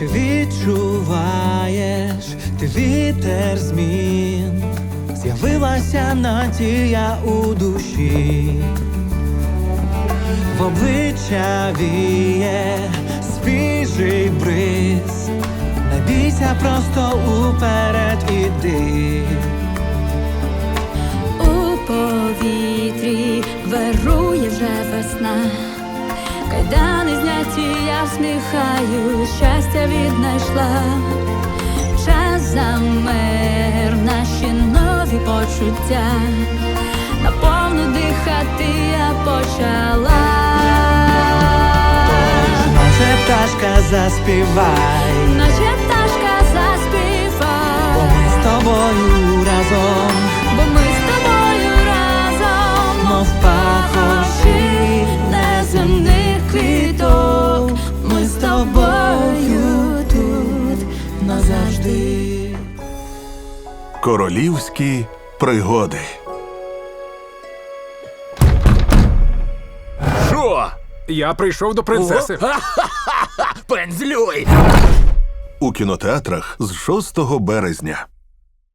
Чи відчуваєш ти вітер змін? З'явилася надія у душі, в обличчя віє свіжий бриз. Не бійся, просто уперед іди. У повітрі вирує вже весна. Кайдани зняті, я всміхаю, щастя віднайшла. Час замер, наші нові почуття. Наповну дихати я почала. Наче пташка заспівай, Наче назавжди. Королівські пригоди. Що? Я прийшов до принцеси. Пензлюй! У кінотеатрах з 6 березня.